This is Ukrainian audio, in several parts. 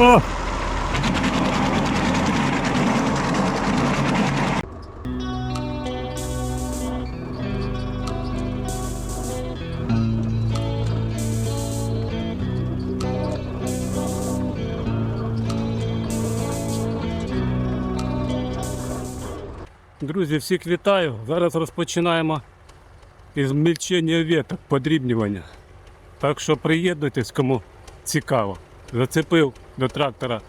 О! Друзі, всіх вітаю. Зараз розпочинаємо із мільчення веток, подрібнювання. Так що приєднуйтесь, кому цікаво. Зацепив до трактора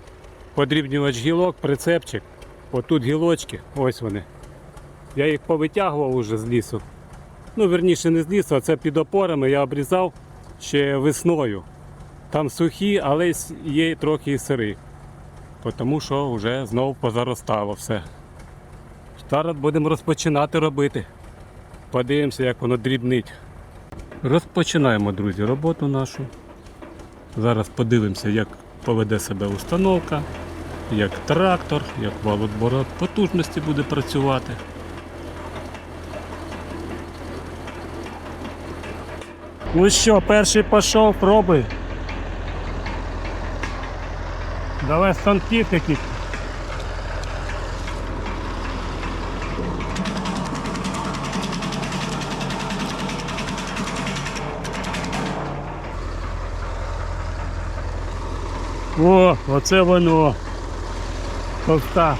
подрібнювач гілок, прицепчик. Отут гілочки, ось вони. Я їх повитягував уже з лісу. Ну, верніше, не з лісу, а це під опорами я обрізав ще весною. Там сухі, але є трохи і сири. Тому що вже знову позаростало все. Зараз будемо розпочинати робити. Подивимося, як воно дрібнить. Розпочинаємо, друзі, роботу нашу. Зараз подивимося, як поведе себе установка, як трактор, як валотборот потужності буде працювати. Ну що, перший пішов, пробуй. Давай станки такі. О, оце воно. Товста.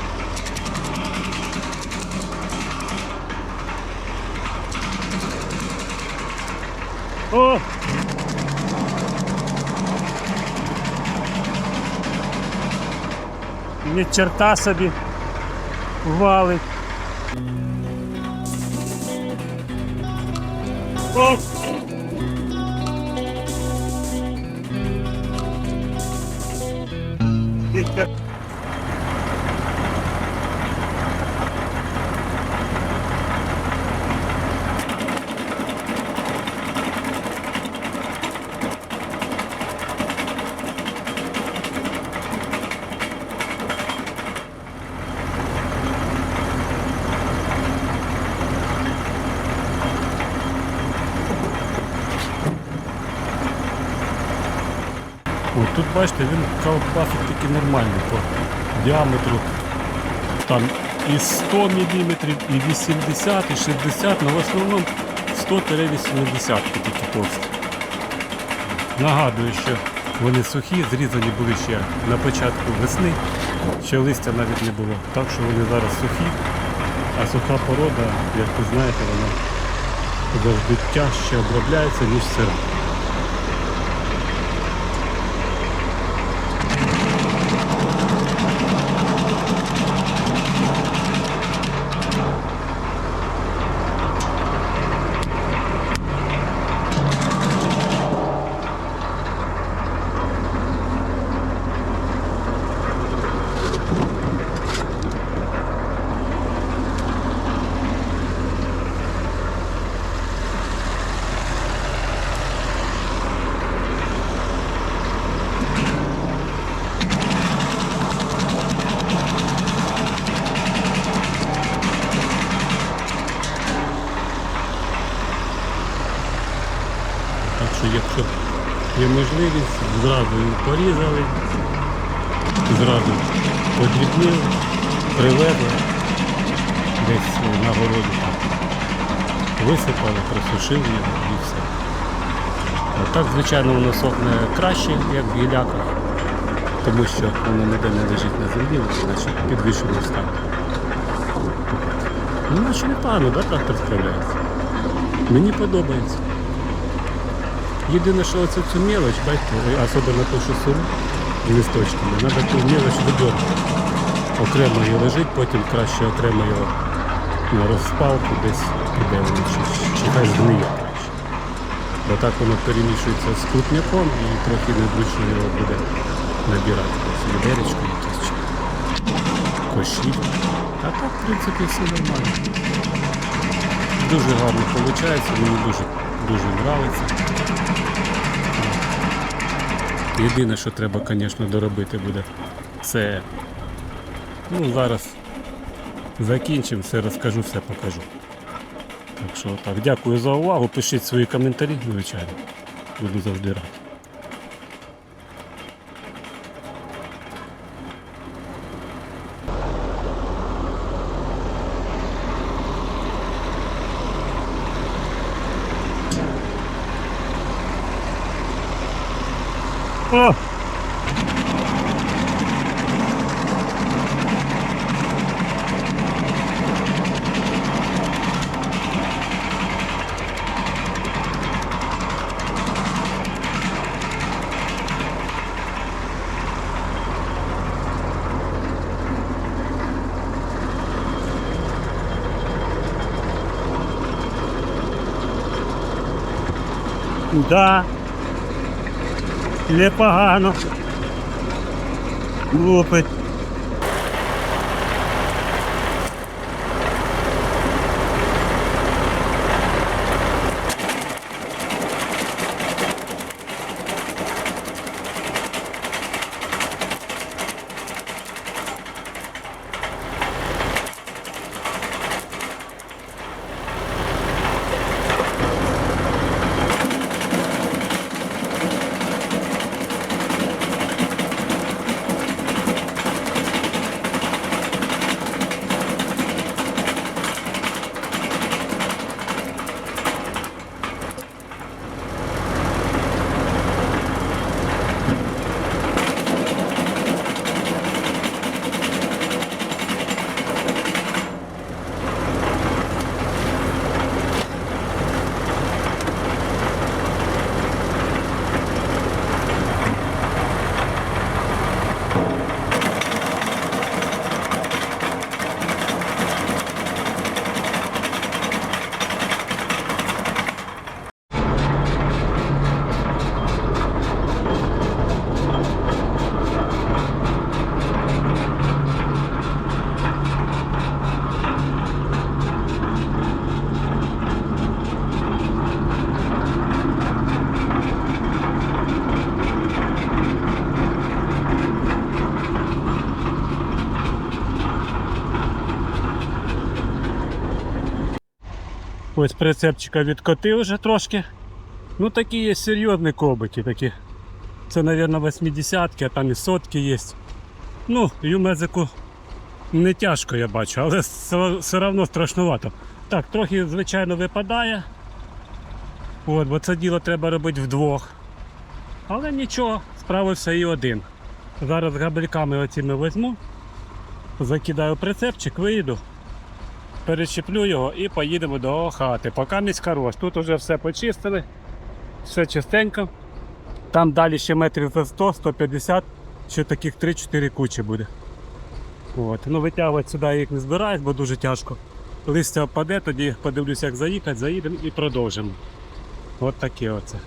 О! Ні черта собі валить. Тут бачите, він колбасить таки нормальний по діаметру. Там і 100 мм, і 80, і 60, але в основному 100-80 такі товсті. Нагадую, що вони сухі, зрізані були ще на початку весни, ще листя навіть не було. Так що вони зараз сухі, а суха порода, як ви знаєте, вона завжди тяжче обробляється, ніж сира. Так що якщо є можливість, зразу порізали, зразу подрібнили, привезли, десь на городі висипали, просушили і все. Так, звичайно, воно сохне краще, як в гіляках, тому що воно ніде не лежить на землі, значить підвищено стане. Ну, наче непогано, да, трактор справляється. Мені подобається. Єдине, що оце цю мелоч, бачите, особливо ту, що сиру з листочками, треба ту мелоч видергати. Окремо її лежить, потім краще окремо його на розпалку десь піде воно чи, хай згниє краще. Бо так воно перемішується з крупняком і трохи незручно його буде набирати. Відеречко якесь чи коші. А так, в принципі, все нормально. Дуже гарно виходить, мені дуже, дуже подобається. Єдине, що треба, звісно, доробити буде, це ну, зараз закінчимо, все розкажу, все покажу. Так що так, дякую за увагу. Пишіть свої коментарі, звичайно. Буду завжди радий. Да. Непогано. Лупить. Ось прицепчика відкотив вже трошки. Ну такі є серйозні кобики такі. Це, мабуть, 80-ки, а там і сотки є. Ну, юмезику не тяжко, я бачу, але все одно страшнувато. Так, трохи, звичайно, випадає. От, бо це діло треба робити вдвох. Але нічого, справився і один. Зараз габельками оціми візьму, закидаю прицепчик, виїду перечеплю його і поїдемо до хати. Поки місь хорош. Тут вже все почистили, все чистенько. Там далі ще метрів за 100-150, ще таких 3-4 кучі буде. От. Ну, витягувати сюди їх не збираюсь, бо дуже тяжко. Листя впаде, тоді подивлюся, як заїхати, заїдемо і продовжимо. От таке оце.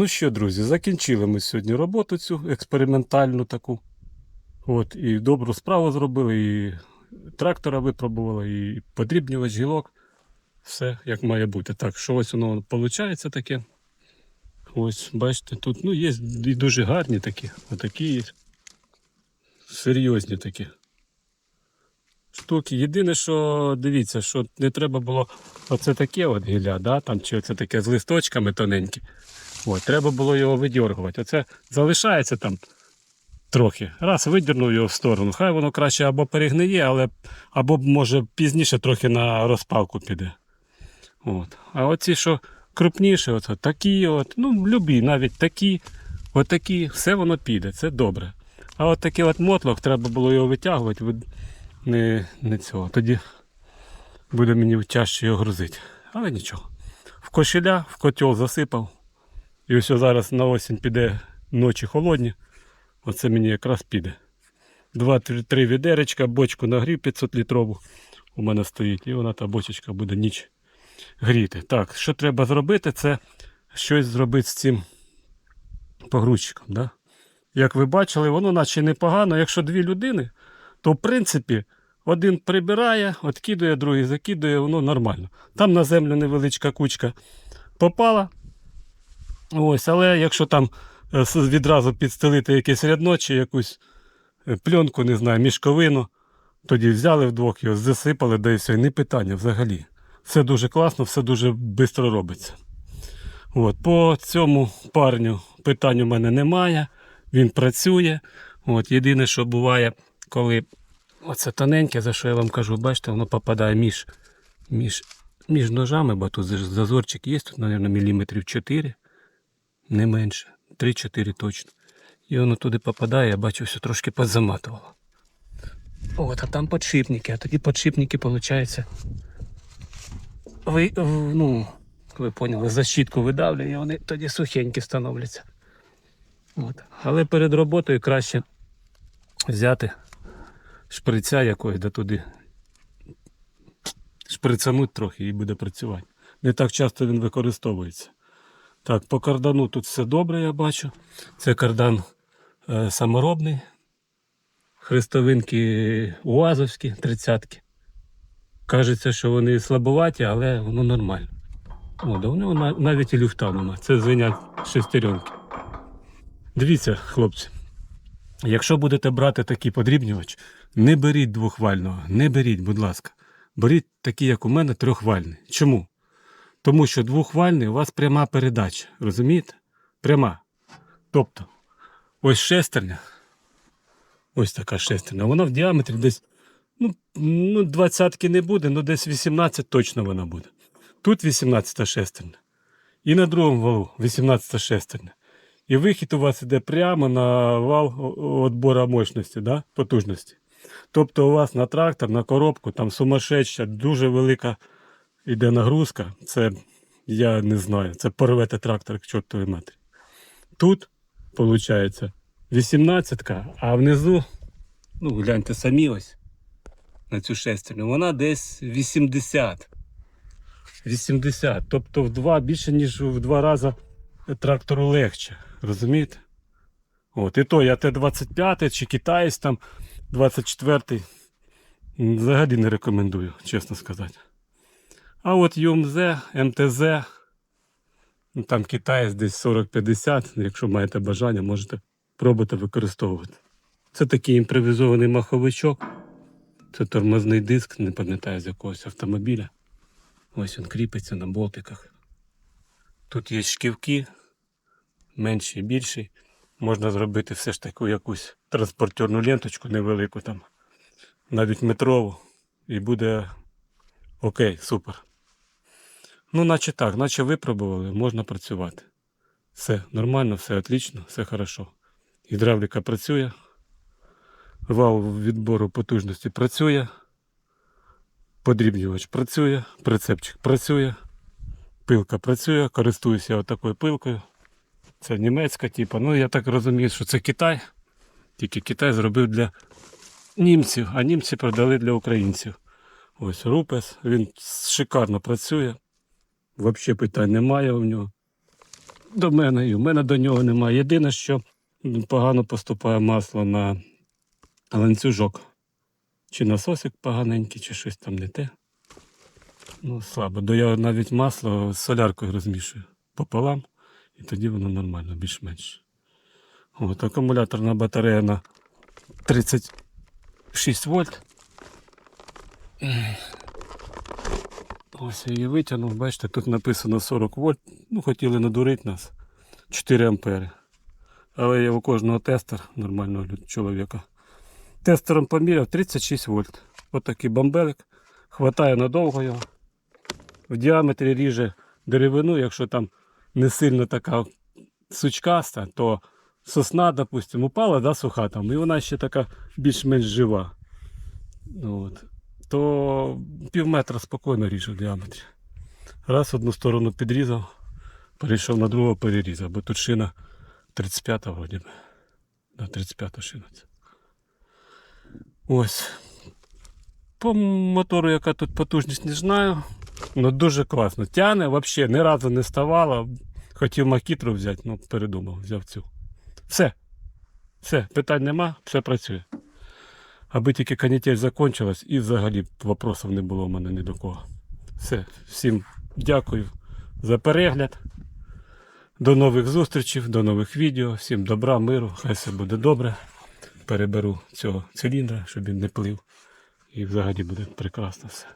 Ну що, друзі, закінчили ми сьогодні роботу цю експериментальну таку. От, і добру справу зробили, і трактора випробували, і подрібнювач гілок. Все як має бути. Так, що ось воно виходить таке. Ось, бачите, тут ну, є і дуже гарні такі, отакі є. Серйозні такі. Штуки. Єдине, що дивіться, що не треба було оце таке от гілля, да? там, чи оце таке з листочками тоненькі. От, треба було його видергувати. Оце залишається там трохи. Раз видернув його в сторону. Хай воно краще або перегниє, але або може пізніше трохи на розпалку піде. От. А оці, що крупніші, оце, такі, от, ну, любі, навіть такі, отакі, все воно піде, це добре. А от такий от мотлох, треба було його витягувати, ви- не, не цього. Тоді буде мені тяжче його грузити. Але нічого. В кошеля, в котел засипав. І ось зараз на осінь піде ночі холодні. Оце мені якраз піде. Два-три відеречка, бочку нагрів 500 літрову у мене стоїть, і вона та бочечка буде ніч гріти. Так, що треба зробити, це щось зробити з цим погрузчиком. Да? Як ви бачили, воно наче непогано. Якщо дві людини, то в принципі один прибирає, откидує, другий закидує, воно нормально. Там на землю невеличка кучка попала. Ось, але якщо там е, відразу підстелити якесь рядно чи якусь е, пленку, не знаю, мішковину, тоді взяли вдвох його, засипали, да і все, і не питання взагалі. Все дуже класно, все дуже швидко робиться. От, по цьому парню питань у мене немає. Він працює. От, єдине, що буває, коли оце тоненьке, за що я вам кажу, бачите, воно попадає між, між, між ножами, бо тут зазорчик є, тут, мабуть, міліметрів 4, не менше, 3-4 точно. І воно туди попадає, я бачу, все трошки позаматувало. От, а там подшипники, а тоді подшипники, виходить, ви, ну, ви поняли, защітку видавлює, і вони тоді сухенькі становляться. От. Але перед роботою краще взяти шприця якогось, да туди шприцануть трохи і буде працювати. Не так часто він використовується. Так, по кардану тут все добре, я бачу. Це кардан е, саморобний. Хрестовинки УАЗовські, тридцятки. Кажеться, що вони слабуваті, але воно нормально. О, да у нього навіть і люфта нема. Це звинять шестеренки. Дивіться, хлопці, якщо будете брати такий подрібнювач, не беріть двохвального, не беріть, будь ласка. Беріть такий, як у мене, трьохвальний. Чому? Тому що двохвальний у вас пряма передача. Розумієте? Пряма. Тобто, ось шестерня. Ось така шестерня. Вона в діаметрі десь ну, ну, двадцятки не буде, ну десь 18 точно вона буде. Тут 18 шестерня. І на другому валу 18 шестерня. І вихід у вас йде прямо на вал відбору мощності, да? потужності. Тобто у вас на трактор, на коробку, там сумасшедша, дуже велика йде нагрузка. Це я не знаю, це порвете трактор к чортовій матері. Тут, виходить, 18, а внизу, ну гляньте самі ось на цю шестерню, вона десь 80. 80. Тобто в два більше, ніж в два рази трактору легше. Розумієте? От, і то я Т-25 чи китаєць там 24 м, взагалі не рекомендую, чесно сказати. А от ЮМЗ, МТЗ, ну, там китаєць десь 40-50, якщо маєте бажання, можете пробувати використовувати. Це такий імпровізований маховичок. Це тормозний диск, не пам'ятаю з якогось автомобіля. Ось він кріпиться на болтиках. Тут є шківки, менші і більші. Можна зробити все ж таку якусь транспортерну ленточку невелику там, навіть метрову, і буде окей, супер. Ну, наче так, наче випробували, можна працювати. Все нормально, все отлично, все хорошо. Гідравліка працює, вал відбору потужності працює, подрібнювач працює, прицепчик працює, пилка працює, користуюся отакою пилкою. Це німецька, типу. Ну, я так розумію, що це Китай. Тільки Китай зробив для німців, а німці продали для українців. Ось Рупес, він шикарно працює. Взагалі питань немає у нього. До мене і у мене до нього немає. Єдине, що погано поступає масло на ланцюжок. Чи насосик поганенький, чи щось там не те. Ну, слабо. До я навіть масло з соляркою розмішую пополам, і тоді воно нормально, більш-менш. От, акумуляторна батарея на 36 вольт. Ось я її витягнув, бачите, тут написано 40 вольт. Ну, хотіли надурити нас. 4 ампери. Але я у кожного тестер нормального чоловіка. Тестером поміряв 36 вольт. Отакий бомбелик. Хватає надовго його. В діаметрі ріже деревину, якщо там не сильно така сучкаста, то сосна, допустимо, упала, да, суха там, і вона ще така більш-менш жива. Ну, От. То пів метра спокійно ріже в діаметрі. Раз одну сторону підрізав, перейшов на другу, перерізав, бо тут шина 35 вроді би. Да, 35 шина. Ось. По мотору, яка тут потужність, не знаю. Ну дуже класно. Тяне, взагалі ні разу не ставало. Хотів макітру взяти, ну передумав, взяв цю. Все. Все, питань нема, все працює. Аби тільки канітель закончилась і взагалі вопросів не було в мене ні до кого. Все, всім дякую за перегляд. До нових зустрічей, до нових відео. Всім добра, миру, хай все буде добре. Переберу цього циліндра, щоб він не плив. І взагалі буде прекрасно все.